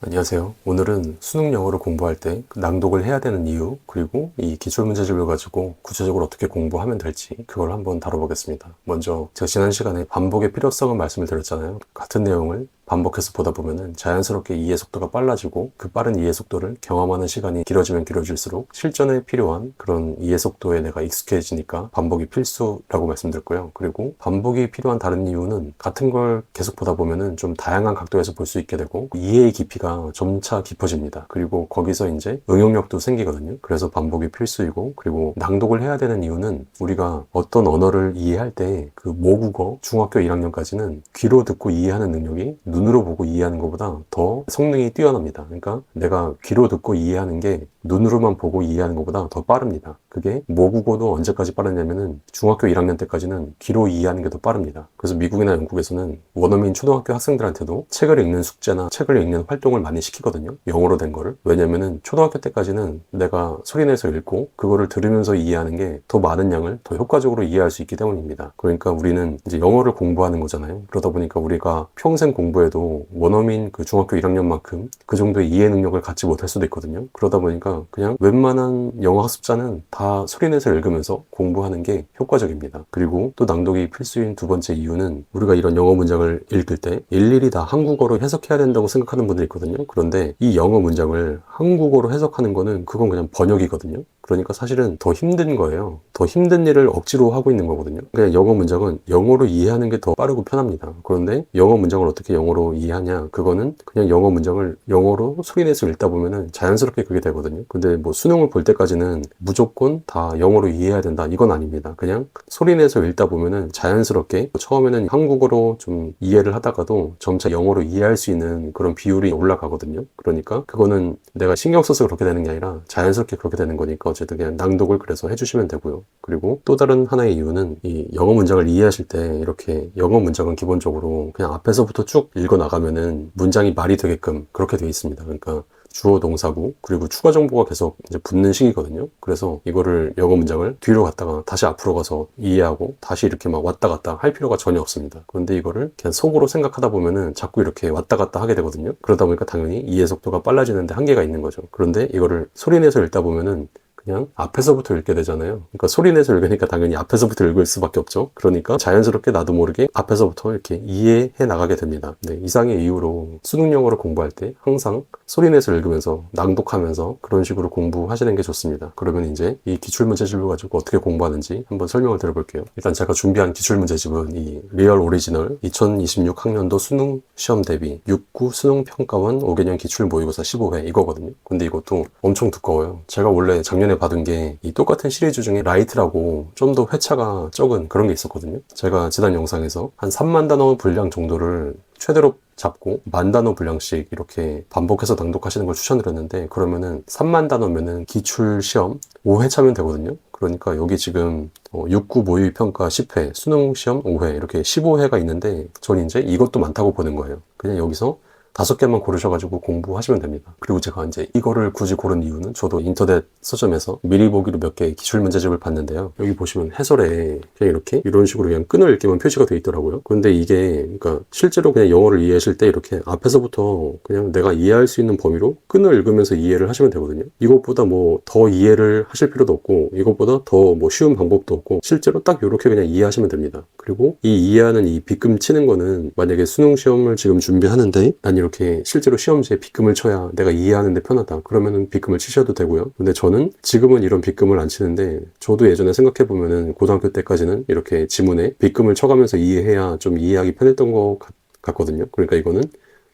안녕하세요. 오늘은 수능 영어를 공부할 때그 낭독을 해야 되는 이유, 그리고 이 기출 문제집을 가지고 구체적으로 어떻게 공부하면 될지 그걸 한번 다뤄보겠습니다. 먼저 제가 지난 시간에 반복의 필요성을 말씀을 드렸잖아요. 같은 내용을 반복해서 보다 보면은 자연스럽게 이해 속도가 빨라지고 그 빠른 이해 속도를 경험하는 시간이 길어지면 길어질수록 실전에 필요한 그런 이해 속도에 내가 익숙해지니까 반복이 필수라고 말씀드렸고요. 그리고 반복이 필요한 다른 이유는 같은 걸 계속 보다 보면은 좀 다양한 각도에서 볼 수 있게 되고 이해의 깊이가 점차 깊어집니다. 그리고 거기서 이제 응용력도 생기거든요. 그래서 반복이 필수이고 그리고 낭독을 해야 되는 이유는 우리가 어떤 언어를 이해할 때 그 모국어 중학교 1학년까지는 귀로 듣고 이해하는 능력이 눈으로 보고 이해하는 것보다 더 성능이 뛰어납니다. 그러니까 내가 귀로 듣고 이해하는 게 눈으로만 보고 이해하는 것보다 더 빠릅니다. 그게 모국어도 언제까지 빠르냐면은 중학교 1학년 때까지는 귀로 이해하는 게 더 빠릅니다. 그래서 미국이나 영국에서는 원어민 초등학교 학생들한테도 책을 읽는 숙제나 책을 읽는 활동을 많이 시키거든요. 영어로 된 거를. 왜냐면은 초등학교 때까지는 내가 소리내서 읽고 그거를 들으면서 이해하는 게 더 많은 양을 더 효과적으로 이해할 수 있기 때문입니다. 그러니까 우리는 이제 영어를 공부하는 거잖아요. 그러다 보니까 우리가 평생 공부해도 원어민 그 중학교 1학년만큼 그 정도의 이해 능력을 갖지 못할 수도 있거든요. 그러다 보니까 그냥 웬만한 영어 학습자는 다 소리내서 읽으면서 공부하는 게 효과적입니다. 그리고 또 낭독이 필수인 두 번째 이유는 우리가 이런 영어 문장을 읽을 때 일일이 다 한국어로 해석해야 된다고 생각하는 분들이 있거든요. 그런데 이 영어 문장을 한국어로 해석하는 거는 그건 그냥 번역이거든요. 그러니까 사실은 더 힘든 거예요. 더 힘든 일을 억지로 하고 있는 거거든요. 그냥 영어 문장은 영어로 이해하는 게 더 빠르고 편합니다. 그런데 영어 문장을 어떻게 영어로 이해하냐? 그거는 그냥 영어 문장을 영어로 소리내서 읽다 보면은 자연스럽게 그게 되거든요. 근데 뭐 수능을 볼 때까지는 무조건 다 영어로 이해해야 된다. 이건 아닙니다. 그냥 소리내서 읽다 보면은 자연스럽게 처음에는 한국어로 좀 이해를 하다가도 점차 영어로 이해할 수 있는 그런 비율이 올라가거든요. 그러니까 그거는 내가 신경 써서 그렇게 되는 게 아니라 자연스럽게 그렇게 되는 거니까 어쨌든 그냥 낭독을 그래서 해주시면 되고요. 그리고 또 다른 하나의 이유는 이 영어 문장을 이해하실 때 이렇게 영어 문장은 기본적으로 그냥 앞에서부터 쭉 읽어 나가면은 문장이 말이 되게끔 그렇게 되어 있습니다. 그러니까 주어 동사고 그리고 추가 정보가 계속 이제 붙는 식이거든요. 그래서 이거를 영어 문장을 뒤로 갔다가 다시 앞으로 가서 이해하고 다시 이렇게 막 왔다 갔다 할 필요가 전혀 없습니다. 그런데 이거를 그냥 속으로 생각하다 보면은 자꾸 이렇게 왔다 갔다 하게 되거든요. 그러다 보니까 당연히 이해 속도가 빨라지는데 한계가 있는 거죠. 그런데 이거를 소리내서 읽다 보면은 그냥 앞에서부터 읽게 되잖아요. 그러니까 소리 내서 읽으니까 당연히 앞에서부터 읽을 수밖에 없죠. 그러니까 자연스럽게 나도 모르게 앞에서부터 이렇게 이해해 나가게 됩니다. 네, 이상의 이유로 수능 영어를 공부할 때 항상 소리 내서 읽으면서 낭독하면서 그런 식으로 공부하시는 게 좋습니다. 그러면 이제 이 기출문제집을 가지고 어떻게 공부하는지 한번 설명을 드려볼게요. 일단 제가 준비한 기출문제집은 이 리얼 오리지널 2026학년도 수능 시험 대비 6구 수능 평가원 5개년 기출 모의고사 15회 이거거든요. 근데 이것도 엄청 두꺼워요. 제가 원래 작년에 받은 게 이 똑같은 시리즈 중에 라이트라고 좀 더 회차가 적은 그런 게 있었거든요. 제가 지난 영상에서 한 3만 단어 분량 정도를 최대로 잡고 만 단어 분량씩 이렇게 반복해서 낭독하시는 걸 추천드렸는데 그러면은 3만 단어면은 기출 시험 5회차면 되거든요. 그러니까 여기 지금 어, 6구 모의 평가 10회, 수능 시험 5회 이렇게 15회가 있는데 전 이제 이것도 많다고 보는 거예요. 그냥 여기서 다섯 개만 고르셔가지고 공부하시면 됩니다. 그리고 제가 이제 이거를 굳이 고른 이유는 저도 인터넷 서점에서 미리 보기로 몇 개의 기출 문제집을 봤는데요. 여기 보시면 해설에 그냥 이렇게 이런 식으로 그냥 끈을 읽기만 표시가 되어 있더라고요. 근데 이게 그러니까 실제로 그냥 영어를 이해하실 때 이렇게 앞에서부터 그냥 내가 이해할 수 있는 범위로 끈을 읽으면서 이해를 하시면 되거든요. 이것보다 뭐 더 이해를 하실 필요도 없고 이것보다 더 뭐 쉬운 방법도 없고 실제로 딱 이렇게 그냥 이해하시면 됩니다. 그리고 이 이해하는 이 빗금 치는 거는 만약에 수능 시험을 지금 준비하는데 난 이렇게 실제로 시험지에 빗금을 쳐야 내가 이해하는데 편하다. 그러면은 빗금을 치셔도 되고요. 근데 저는 지금은 이런 빗금을 안 치는데 저도 예전에 생각해 보면은 고등학교 때까지는 이렇게 지문에 빗금을 쳐가면서 이해해야 좀 이해하기 편했던 것 같, 같거든요. 그러니까 이거는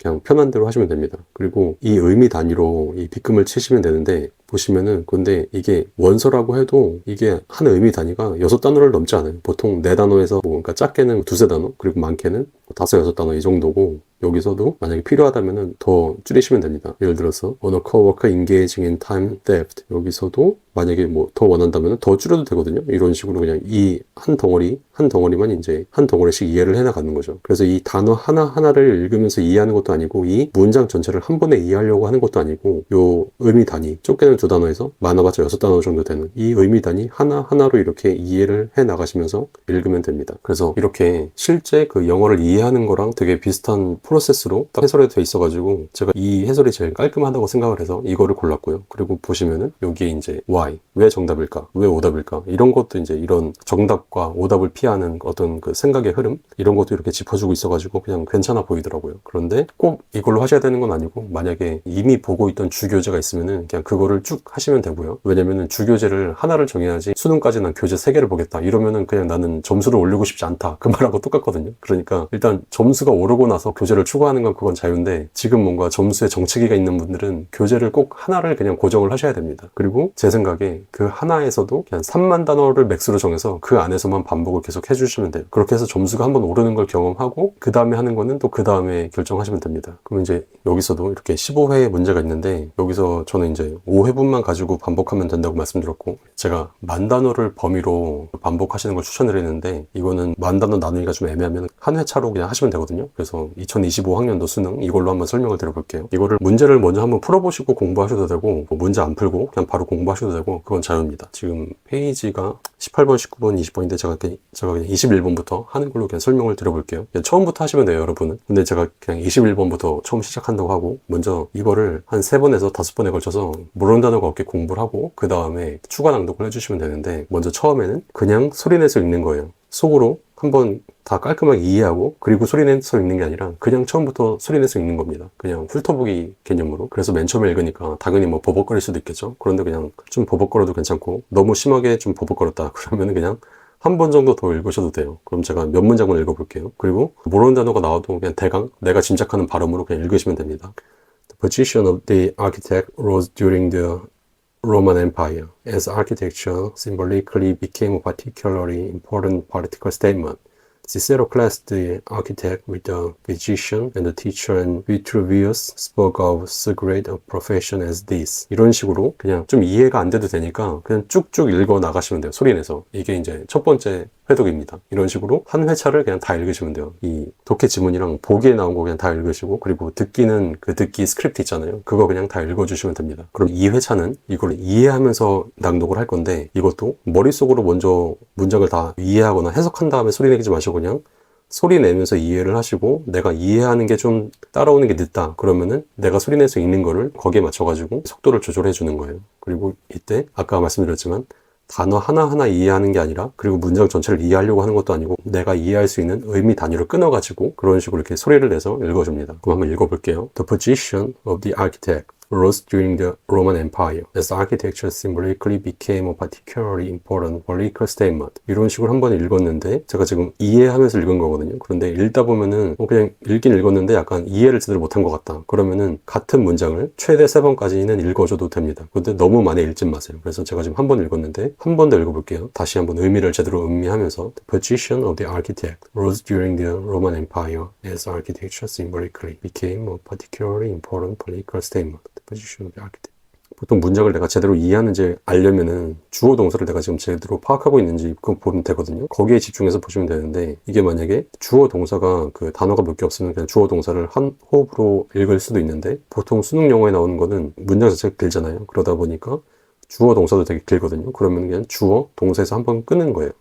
그냥 편한 대로 하시면 됩니다. 그리고 이 의미 단위로 이 빗금을 치시면 되는데 보시면은 근데 이게 원서라고 해도 이게 한 의미 단위가 여섯 단어를 넘지 않아요. 보통 네 단어에서 뭐 그러니까 작게는 두세 단어 그리고 많게는 뭐 다섯 여섯 단어 이 정도고 여기서도 만약에 필요하다면은 더 줄이시면 됩니다. 예를 들어서 언어 coworker engaging in time theft 여기서도 만약에 뭐 더 원한다면 더 줄여도 되거든요. 이런 식으로 그냥 이 한 덩어리 한 덩어리만 이제 한 덩어리씩 이해를 해나가는 거죠. 그래서 이 단어 하나 하나를 읽으면서 이해하는 것도 아니고 이 문장 전체를 한 번에 이해하려고 하는 것도 아니고 요 의미 단위 좁게는 두 단어에서 많아봤자 여섯 단어 정도 되는 이 의미 단위 하나 하나로 이렇게 이해를 해 나가시면서 읽으면 됩니다. 그래서 이렇게 실제 그 영어를 이해하는 거랑 되게 비슷한 프로세스로 딱 해설이 돼 있어가지고 제가 이 해설이 제일 깔끔하다고 생각을 해서 이거를 골랐고요. 그리고 보시면은 여기에 이제 why 왜 정답일까 왜 오답일까 이런 것도 이제 이런 정답과 오답을 피하는 어떤 그 생각의 흐름 이런 것도 이렇게 짚어주고 있어가지고 그냥 괜찮아 보이더라고요. 그런데 꼭 이걸로 하셔야 되는 건 아니고 만약에 이미 보고 있던 주교재가 있으면은 그냥 그거를 쭉 하시면 되고요. 왜냐면은 주교재를 하나를 정해야지 수능까지 난 교재 세 개를 보겠다 이러면은 그냥 나는 점수를 올리고 싶지 않다 그 말하고 똑같거든요. 그러니까 일단 점수가 오르고 나서 교재를 추가하는 건 그건 자유인데 지금 뭔가 점수에 정체기가 있는 분들은 교재를 꼭 하나를 그냥 고정을 하셔야 됩니다. 그리고 제 생각에 그 하나에서도 그냥 3만 단어를 맥스로 정해서 그 안에서만 반복을 계속 해주시면 돼요. 그렇게 해서 점수가 한번 오르는 걸 경험하고 그 다음에 하는 거는 또 그 다음에 결정하시면 됩니다. 그럼 이제 여기서도 이렇게 15회의 문제가 있는데 여기서 저는 이제 5회분만 가지고 반복하면 된다고 말씀드렸고 제가 만 단어를 범위로 반복하시는 걸 추천드리는데 이거는 만 단어 나누기가 좀 애매하면 한 회차로 그냥 하시면 되거든요. 그래서 2025학년도 수능 이걸로 한번 설명을 드려볼게요. 이거를 문제를 먼저 한번 풀어보시고 공부하셔도 되고 뭐 문제 안 풀고 그냥 바로 공부하셔도 되고 그건 자유입니다. 지금 페이지가 18번, 19번, 20번인데 제가 그냥, 제가 그냥 21번부터 하는 걸로 그냥 설명을 드려볼게요. 그냥 처음부터 하시면 돼요, 여러분은. 근데 제가 그냥 21번부터 처음 시작한다고 하고 먼저 이거를 한 3번에서 5번에 걸쳐서 모르는 단어가 없게 공부를 하고 그 다음에 추가 낭독을 해주시면 되는데 먼저 처음에는 그냥 소리 내서 읽는 거예요. 속으로 한번 다 깔끔하게 이해하고 그리고 소리내서 읽는 게 아니라 그냥 처음부터 소리내서 읽는 겁니다. 그냥 훑어보기 개념으로. 그래서 맨 처음에 읽으니까 당연히 뭐 버벅거릴 수도 있겠죠. 그런데 그냥 좀 버벅거려도 괜찮고 너무 심하게 좀 버벅거렸다 그러면은 그냥 한번 정도 더 읽으셔도 돼요. 그럼 제가 몇 문장만 읽어볼게요. 그리고 모르는 단어가 나와도 그냥 대강 내가 짐작하는 발음으로 그냥 읽으시면 됩니다. The position of the architect rose during the Roman Empire, as architecture symbolically became a particularly important political statement. Cicero classed the architect with the physician and the teacher, and Vitruvius spoke of so great a profession as this. 이런 식으로 그냥 좀 이해가 안 돼도 되니까 그냥 쭉쭉 읽어 나가시면 돼요. 소리 내서. 이게 이제 첫 번째 회독입니다. 이런 식으로 한 회차를 그냥 다 읽으시면 돼요. 이 독해 지문이랑 보기에 나온 거 그냥 다 읽으시고 그리고 듣기는 그 듣기 스크립트 있잖아요. 그거 그냥 다 읽어주시면 됩니다. 그럼 이 회차는 이걸 이해하면서 낭독을 할 건데 이것도 머릿속으로 먼저 문장을 다 이해하거나 해석한 다음에 소리 내지 마시고 그냥 소리 내면서 이해를 하시고 내가 이해하는 게 좀 따라오는 게 늦다 그러면은 내가 소리 내서 읽는 거를 거기에 맞춰 가지고 속도를 조절해 주는 거예요. 그리고 이때 아까 말씀드렸지만 단어 하나하나 이해하는 게 아니라 그리고 문장 전체를 이해하려고 하는 것도 아니고 내가 이해할 수 있는 의미 단위로 끊어가지고 그런 식으로 이렇게 소리를 내서 읽어줍니다. 그럼 한번 읽어볼게요. The position of the architect rose during the Roman Empire as architecture symbolically became a particularly important political statement. 이런 식으로 한 번 읽었는데 제가 지금 이해하면서 읽은 거거든요. 그런데 읽다 보면은 뭐 그냥 읽긴 읽었는데 약간 이해를 제대로 못한 것 같다. 그러면은 같은 문장을 최대 세 번까지는 읽어줘도 됩니다. 근데 너무 많이 읽지 마세요. 그래서 제가 지금 한 번 읽었는데 한 번 더 읽어볼게요. 다시 한번 의미를 제대로 음미하면서 The position of the architect rose during the Roman Empire as architecture symbolically became a particularly important political statement. Of the architect. 보통 문장을 내가 제대로 이해하는지 알려면은 주어 동사를 내가 지금 제대로 파악하고 있는지 그거 보면 되거든요. 거기에 집중해서 보시면 되는데 이게 만약에 주어 동사가 그 단어가 몇 개 없으면 그냥 주어 동사를 한 호흡으로 읽을 수도 있는데 보통 수능 영어에 나오는 거는 문장 자체가 길잖아요. 그러다 보니까 주어 동사도 되게 길거든요. 그러면 그냥 주어 동사에서 한번 끊는 거예요.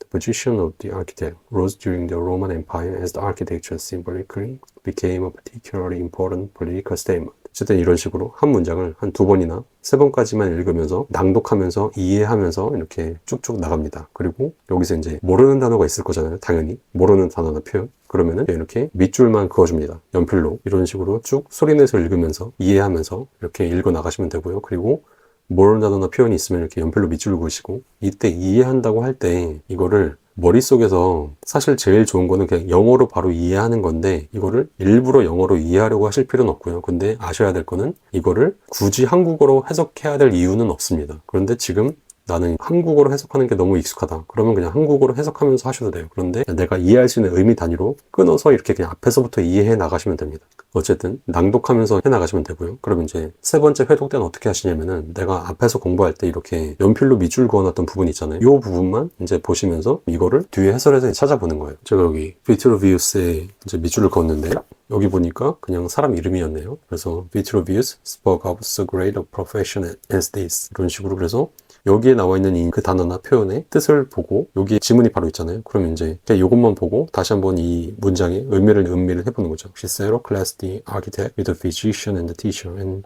The position of the architect rose during the Roman Empire as the architecture symbolically became a particularly important political statement. 어쨌든 이런 식으로 한 문장을 한 두 번이나 세 번까지만 읽으면서 낭독하면서 이해하면서 이렇게 쭉쭉 나갑니다. 그리고 여기서 이제 모르는 단어가 있을 거잖아요. 당연히 모르는 단어나 표현. 그러면은 이렇게 밑줄만 그어줍니다. 연필로 이런 식으로 쭉 소리내서 읽으면서 이해하면서 이렇게 읽어 나가시면 되고요. 그리고 모르는 단어나 표현이 있으면 이렇게 연필로 밑줄 그으시고 이때 이해한다고 할 때 이거를 머릿속에서 사실 제일 좋은 거는 그냥 영어로 바로 이해하는 건데 이거를 일부러 영어로 이해하려고 하실 필요는 없고요. 근데 아셔야 될 거는 이거를 굳이 한국어로 해석해야 될 이유는 없습니다. 그런데 지금 나는 한국어로 해석하는 게 너무 익숙하다. 그러면 그냥 한국어로 해석하면서 하셔도 돼요. 그런데 내가 이해할 수 있는 의미 단위로 끊어서 이렇게 그냥 앞에서부터 이해해 나가시면 됩니다. 어쨌든 낭독하면서 해 나가시면 되고요. 그럼 이제 세 번째 회독 때는 어떻게 하시냐면은 내가 앞에서 공부할 때 이렇게 연필로 밑줄 그어놨던 부분 있잖아요. 이 부분만 이제 보시면서 이거를 뒤에 해설해서 찾아보는 거예요. 제가 여기 비트로비우스에 이제 밑줄을 그었는데 여기 보니까 그냥 사람 이름이었네요. 그래서 Vitruvius spoke of so great a profession as this 이런 식으로 그래서 여기에 나와 있는 이그 단어나 표현의 뜻을 보고 여기에 지문이 바로 있잖아요. 그럼 이제 이것만 보고 다시 한번 이 문장의 의미를 음미를 해보는 거죠. She zero classed the architect with a physician and a teacher and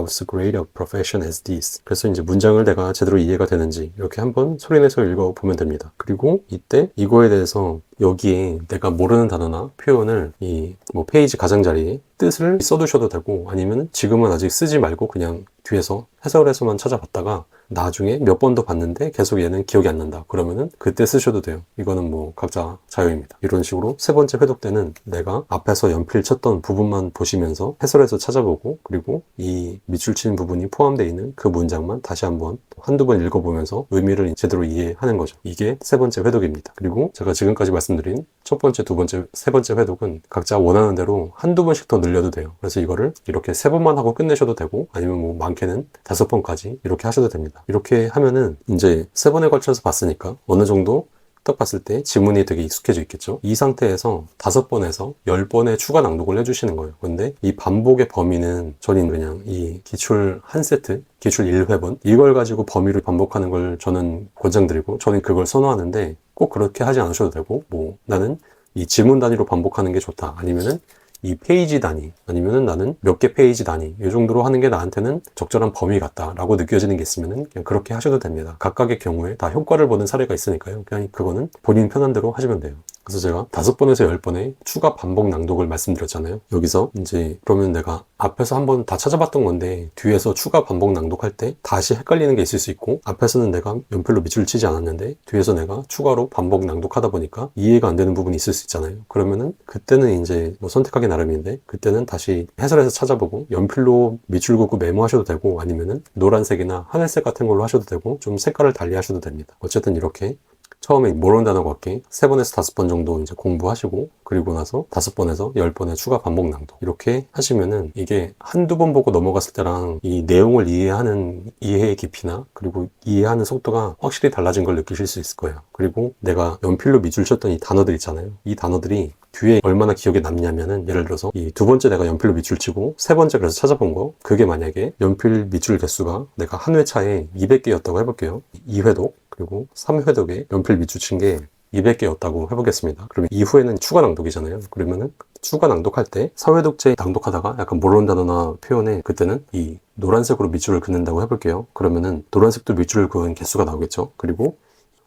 of so great a profession as this. 그래서 이제 문장을 내가 제대로 이해가 되는지 이렇게 한번 소리내서 읽어보면 됩니다. 그리고 이때 이거에 대해서 여기에 내가 모르는 단어나 표현을 이 뭐 페이지 가장자리에 뜻을 써두셔도 되고 아니면 지금은 아직 쓰지 말고 그냥 뒤에서 해설에서만 찾아봤다가 나중에 몇 번 더 봤는데 계속 얘는 기억이 안 난다. 그러면은 그때 쓰셔도 돼요. 이거는 뭐 각자 자유입니다. 이런 식으로 세 번째 회독 때는 내가 앞에서 연필 쳤던 부분만 보시면서 해설에서 찾아보고 그리고 이 밑줄 친 부분이 포함되어 있는 그 문장만 다시 한번 한두 번 읽어보면서 의미를 제대로 이해하는 거죠. 이게 세 번째 회독입니다. 그리고 제가 지금까지 말씀드린 첫 번째, 두 번째, 세 번째 회독은 각자 원하는 대로 한두 번씩 더 늘려도 돼요. 그래서 이거를 이렇게 세 번만 하고 끝내셔도 되고 아니면 뭐 많게는 다섯 번까지 이렇게 하셔도 됩니다. 이렇게 하면은 이제 세 번에 걸쳐서 봤으니까 어느 정도 딱 봤을 때 지문이 되게 익숙해져 있겠죠. 이 상태에서 다섯 번에서 열 번의 추가 낭독을 해주시는 거예요. 근데 이 반복의 범위는 저는 그냥 이 기출 한 세트, 기출 1회분 이걸 가지고 범위를 반복하는 걸 저는 권장드리고 저는 그걸 선호하는데 꼭 그렇게 하지 않으셔도 되고 뭐 나는 이 지문 단위로 반복하는 게 좋다. 아니면은 이 페이지 단위 아니면은 나는 몇 개 페이지 단위 이 정도로 하는 게 나한테는 적절한 범위 같다라고 느껴지는 게 있으면은 그냥 그렇게 하셔도 됩니다. 각각의 경우에 다 효과를 보는 사례가 있으니까요. 그냥 그거는 본인 편한 대로 하시면 돼요. 그래서 제가 다섯 번에서 열 번의 추가 반복 낭독을 말씀드렸잖아요. 여기서 이제 그러면 내가 앞에서 한번 다 찾아봤던 건데 뒤에서 추가 반복 낭독할 때 다시 헷갈리는 게 있을 수 있고 앞에서는 내가 연필로 밑줄 치지 않았는데 뒤에서 내가 추가로 반복 낭독하다 보니까 이해가 안 되는 부분이 있을 수 있잖아요. 그러면은 그때는 이제 뭐 선택하기 나름인데 그때는 다시 해설에서 찾아보고 연필로 밑줄 긋고 메모하셔도 되고 아니면은 노란색이나 하늘색 같은 걸로 하셔도 되고 좀 색깔을 달리 하셔도 됩니다. 어쨌든 이렇게 처음에 모르는 단어 같게 세 번에서 다섯 번 정도 이제 공부하시고 그리고 나서 다섯 번에서 열 번의 추가 반복 낭독 이렇게 하시면은 이게 한두 번 보고 넘어갔을 때랑 이 내용을 이해하는 이해의 깊이나 그리고 이해하는 속도가 확실히 달라진 걸 느끼실 수 있을 거예요. 그리고 내가 연필로 밑줄 쳤던 이 단어들 있잖아요. 이 단어들이 뒤에 얼마나 기억에 남냐면은 예를 들어서 이 두 번째 내가 연필로 밑줄 치고 세 번째 그래서 찾아본 거 그게 만약에 연필 밑줄 개수가 내가 한 회차에 200개였다고 해볼게요. 2회독 그리고 3회독에 연필 밑줄 친 게 200개였다고 해보겠습니다. 그러면 이후에는 추가 낭독이잖아요. 그러면은 추가 낭독할 때 4회독제 낭독하다가 약간 모르는 단어나 표현에 그때는 이 노란색으로 밑줄을 긋는다고 해볼게요. 그러면은 노란색도 밑줄을 그은 개수가 나오겠죠. 그리고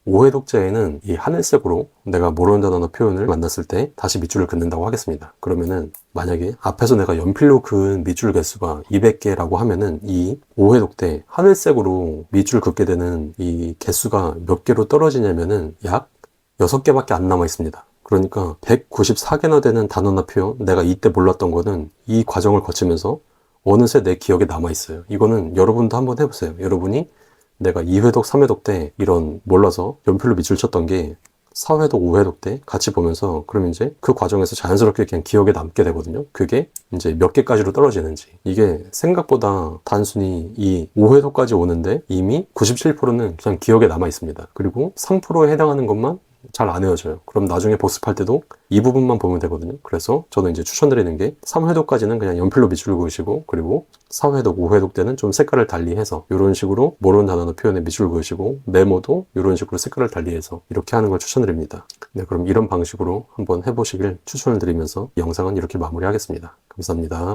5회독제에는 이 하늘색으로 내가 모르는 단어나 표현을 만났을 때 다시 밑줄을 긋는다고 하겠습니다. 그러면은 만약에 앞에서 내가 연필로 그은 밑줄 개수가 200개라고 하면은 이 5회독 때 하늘색으로 밑줄 긋게 되는 이 개수가 몇 개로 떨어지냐면은 약 6개밖에 안 남아 있습니다. 그러니까 194개나 되는 단어나 표현, 내가 이때 몰랐던 거는 이 과정을 거치면서 어느새 내 기억에 남아 있어요. 이거는 여러분도 한번 해보세요. 여러분이 내가 2회독, 3회독 때 이런 몰라서 연필로 밑줄 쳤던 게 4회독, 5회독 때 같이 보면서 그럼 이제 그 과정에서 자연스럽게 그냥 기억에 남게 되거든요. 그게 이제 몇 개까지로 떨어지는지. 이게 생각보다 단순히 이 5회독까지 오는데 이미 97%는 그냥 기억에 남아 있습니다. 그리고 3%에 해당하는 것만 잘 안 외워져요. 그럼 나중에 복습할 때도 이 부분만 보면 되거든요. 그래서 저는 이제 추천드리는 게 3회독까지는 그냥 연필로 밑줄 그으시고 그리고 4회독, 5회독 때는 좀 색깔을 달리해서 이런 식으로 모르는 단어나 표현에 밑줄 그으시고 메모도 이런 식으로 색깔을 달리해서 이렇게 하는 걸 추천드립니다. 네, 그럼 이런 방식으로 한번 해보시길 추천을 드리면서 영상은 이렇게 마무리하겠습니다. 감사합니다.